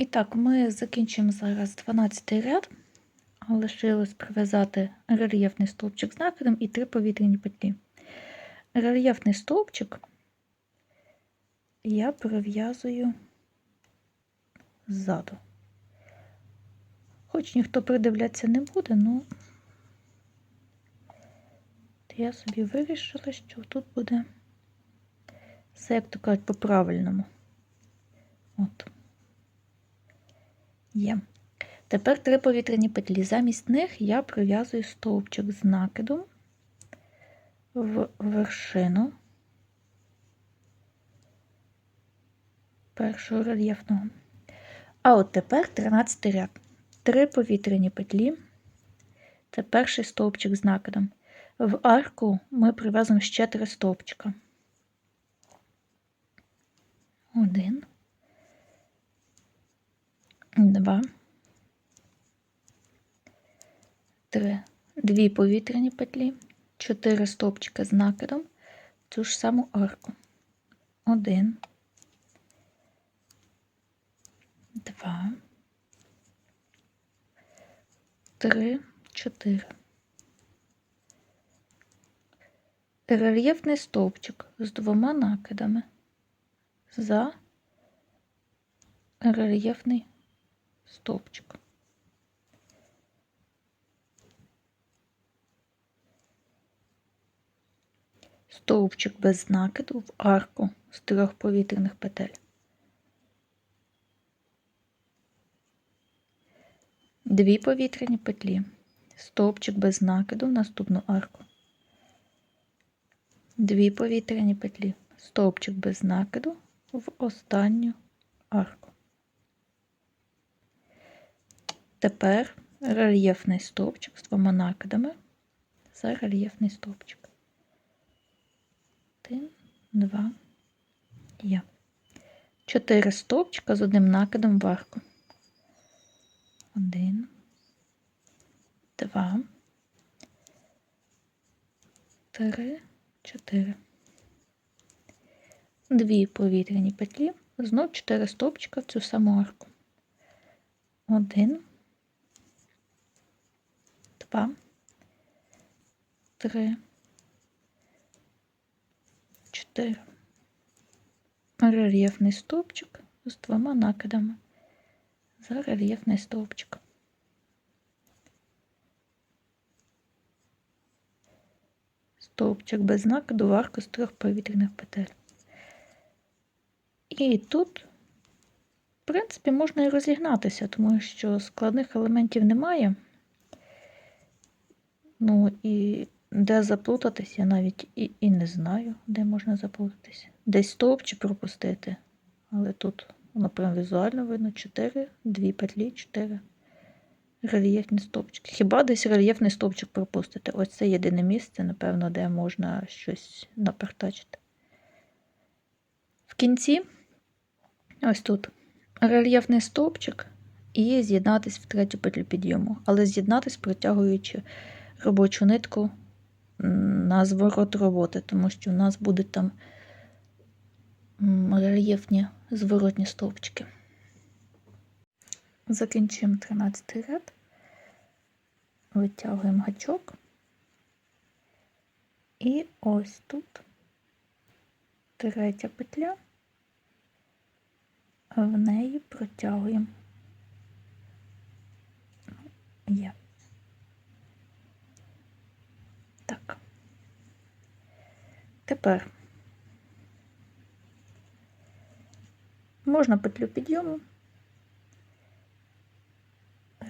І так, ми закінчимо зараз 12 ряд. Лишилось прив'язати рельєфний стовпчик з накидом і три повітряні петлі. Рельєфний стовпчик я перев'язую ззаду. Хоч ніхто придивлятися не буде, ну я собі вирішила, що тут буде все, як то кажуть, по-правильному. От. Є. Тепер три повітряні петлі. Замість них я прив'язую стовпчик з накидом в вершину першого рельєфного. А от тепер 13 ряд. Три повітряні петлі. Це перший стовпчик з накидом. В арку ми прив'язуємо ще три стовпчика. Один. Два. Три. Дві повітряні петлі. Чотири стовпчика з накидом. Цю ж саму арку. Один. Два. Три. Чотири. Рельєфний стовпчик з двома накидами за рельєфний стовпчик. Стовпчик без накиду в арку з трьох повітряних петель. Дві повітряні петлі. Стовпчик без накиду в наступну арку. Дві повітряні петлі. Стовпчик без накиду в останню арку. Тепер рельєфний стовпчик з двома накидами за рельєфний стовпчик. Один, два, є. Чотири стовпчика з одним накидом в арку. Один, два, три, чотири. Дві повітряні петлі, знов чотири стовпчика в цю саму арку. Один, два, три, чотири. Рельєфний стовпчик з двома накидами за рельєфний стовпчик. Стовпчик без накиду в з трьох повітряних петель. І тут, в принципі, можна і розігнатися, тому що складних елементів немає. Ну і де заплутатись, я навіть і, і не знаю, де можна заплутатися. Десь стовпчик пропустити, але тут воно прям візуально видно 4, 2 петлі, 4 рельєфні стовпчики. Хіба десь рельєфний стовпчик пропустити? Ось це єдине місце, напевно, де можна щось напертачити. В кінці, ось тут, рельєфний стовпчик і з'єднатись в третю петлю підйому, але з'єднатись, протягуючи робочу нитку на зворот роботи, тому що у нас будуть там рельєфні зворотні стовпчики. Закінчуємо 13 ряд, витягуємо гачок, і ось тут третя петля, в неї протягуємо є. Так. Тепер можна петлю підйому,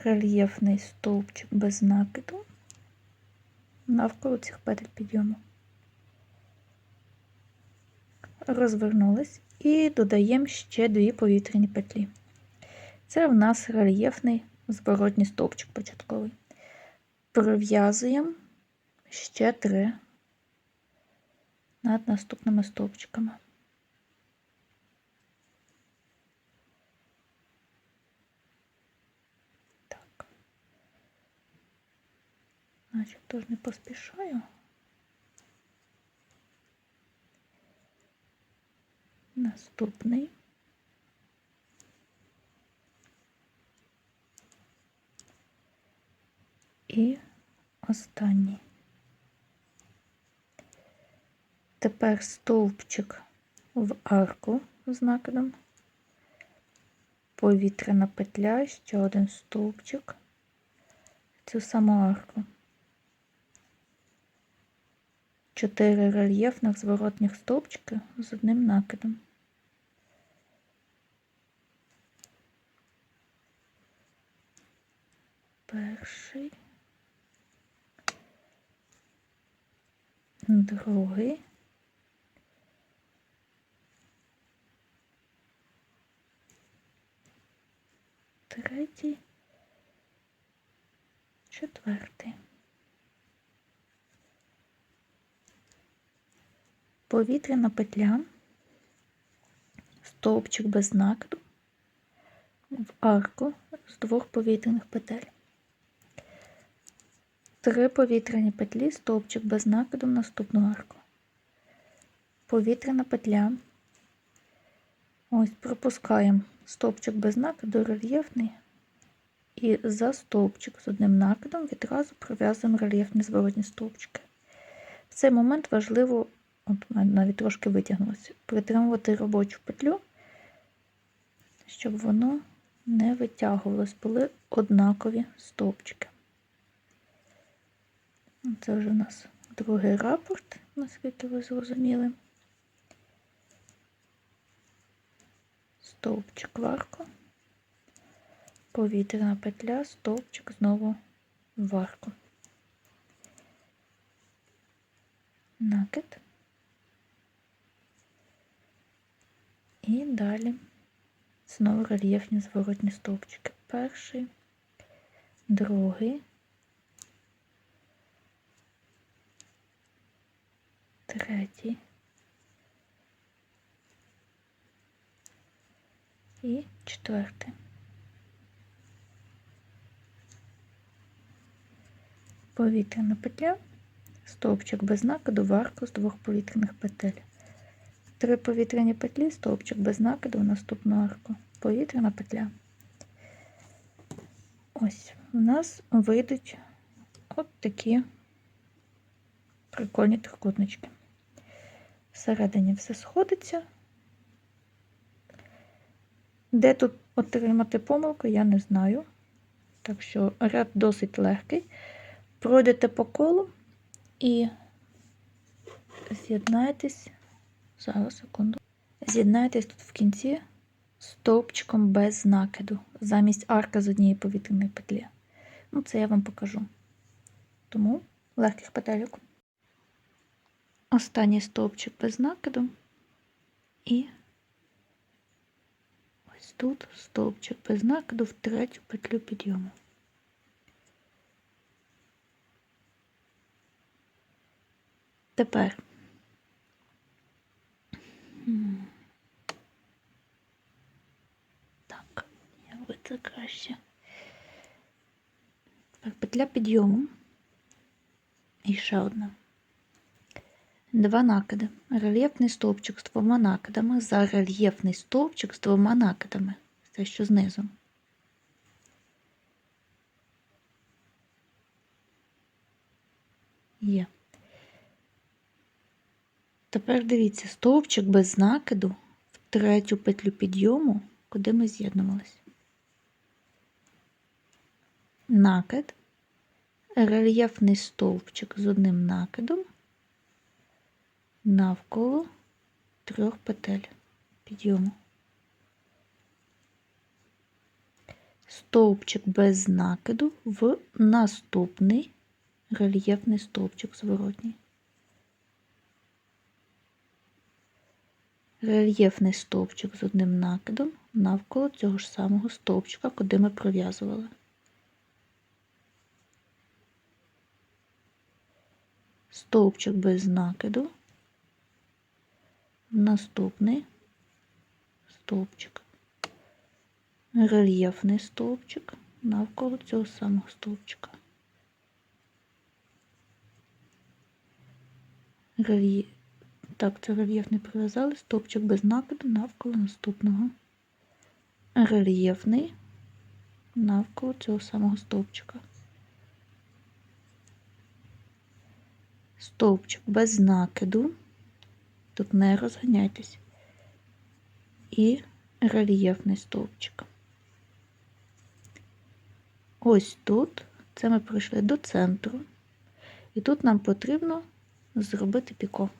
рельєфний стовпчик без накиду навколо цих петель підйому. Розвернулись і додаємо ще дві повітряні петлі. Це в нас рельєфний зворотній стовпчик початковий. Пров'язуємо ще три над наступными стовпчиками. Так. Значит, тоже не поспешаю. Наступный и останній. Тепер стовпчик в арку з накидом. Повітряна петля, ще один стовпчик. Цю саму арку. Чотири рельєфних зворотних стовпчики з одним накидом. Перший, другий, третій, четвертий. Повітряна петля, стовпчик без накиду в арку з двох повітряних петель. Три повітряні петлі, стовпчик без накиду в наступну арку. Повітряна петля. Ось пропускаємо стовпчик без накиду, рельєфний. І за стовпчик з одним накидом відразу пров'язуємо рельєфні зворотні стовпчики. В цей момент важливо, от навіть трошки витягнулося, притримувати робочу петлю, щоб воно не витягувалось, були однакові стовпчики. Це вже у нас другий рапорт, наскільки ви зрозуміли. Стовпчик варку, повітряна петля, стовпчик знову в арку. Накид. І далі знову рельєфні зворотні стовпчики. Перший, другий, третій і четвертий. Повітряна петля, стовпчик без накиду, в арку з двох повітряних петель. Три повітряні петлі, стовпчик без накиду в наступну арку. Повітряна петля. Ось у нас вийдуть от такі прикольні трикутнички. Всередині все сходиться. Де тут отримати помилку, я не знаю. Так що ряд досить легкий. Пройдете по колу і з'єднайтесь, зараз секунду. З'єднайтесь тут в кінці стовпчиком без накиду, замість арка з однієї повітряної петлі. Ну, це я вам покажу. Тому легких петельок. Останній стовпчик без накиду і ось тут стовпчик без накиду в третю петлю підйому. Тепер так, як би це краще. Тепер петля підйому і ще одна. Два накиди. Рельєфний стовпчик з двома накидами за рельєфний стовпчик з двома накидами. Це що знизу. Є. Тепер дивіться, стовпчик без накиду в третю петлю підйому, куди ми з'єднувалися. Накид, рельєфний стовпчик з одним накидом навколо трьох петель підйому. Стовпчик без накиду в наступний рельєфний стовпчик зворотній. Рельєфний стовпчик з одним накидом навколо цього ж самого стовпчика, куди ми пров'язували. Стовпчик без накиду наступний стовпчик, рельєфний стовпчик навколо цього самого стовпчика. Рельєф. Так, рельєфний прив'язали, стовпчик без накиду навколо наступного. Рельєфний навколо цього самого стовпчика. стовпчик без накиду, тут не розганяйтесь, і рельєфний стовпчик. Ось тут це ми прийшли до центру, і тут нам потрібно зробити піко.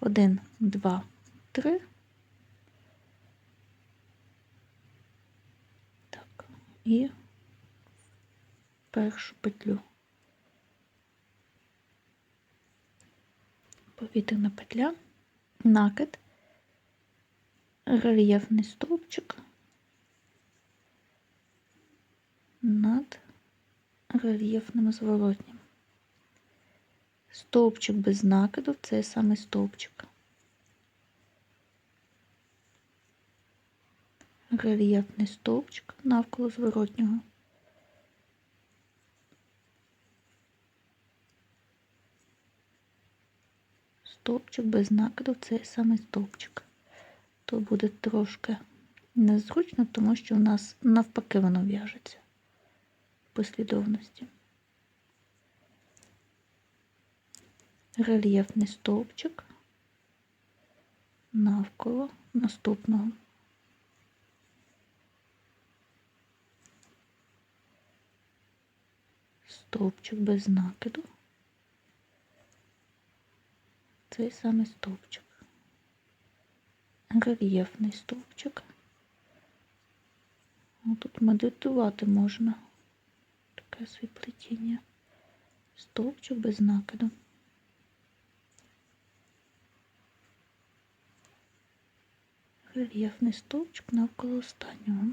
Один, два, три. Так, і першу петлю. Повітряна петля, накид, рельєфний стовпчик над рельєфним зворотнім. Стовпчик без накиду це саме стовпчик. Рельєфний стовпчик навколо зворотнього. Стовпчик без накиду це саме стовпчик. То буде трошки незручно, тому що у нас навпаки воно в'яжеться в послідовності. Рельєфний стовпчик навколо наступного. Стовпчик без накиду. Цей самий стовпчик. Рельєфний стовпчик. Тут медитувати можна. Таке світлетіння. Стовпчик без накиду. Рельєфний стовпчик навколо останнього.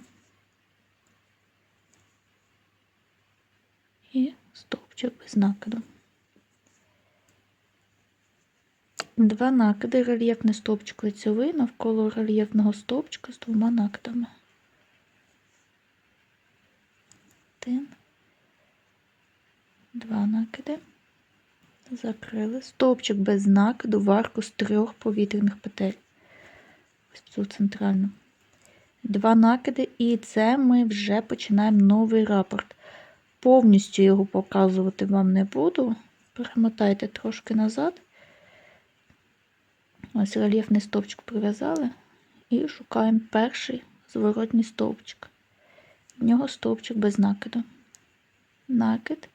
І стовпчик без накиду. Два накиди, рельєфний стовпчик лицьовий навколо рельєфного стовпчика з двома накидами. Один, два накиди. Закрили. Стовпчик без накиду в арку з трьох повітряних петель. Цю центральну. Два накиди, і це ми вже починаємо новий рапорт. Повністю його показувати вам не буду. Перемотайте трошки назад. Ось рельєфний стовпчик прив'язали і шукаємо перший зворотній стовпчик. В нього стовпчик без накиду. Накид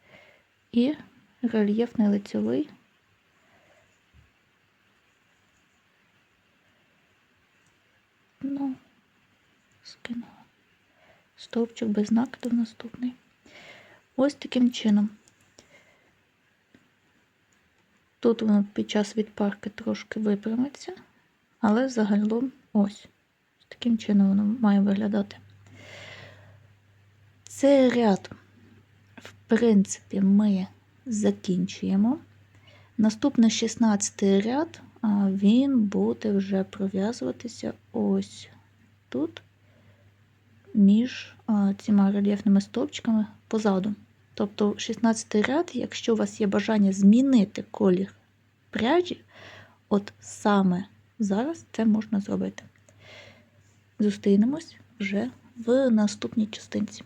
і рельєфний лицьовий. Ну, скинула. Стовпчик без накиду наступний. Ось таким чином. Тут воно під час відпарки трошки випрямиться, але загалом ось. Таким чином воно має виглядати. Цей ряд, в принципі, ми закінчуємо. Наступний 16 ряд, він буде вже пров'язуватися ось тут, між цими рельєфними стовпчиками позаду. Тобто 16 ряд, якщо у вас є бажання змінити колір пряжі, от саме зараз це можна зробити. Зустрінемось вже в наступній частинці.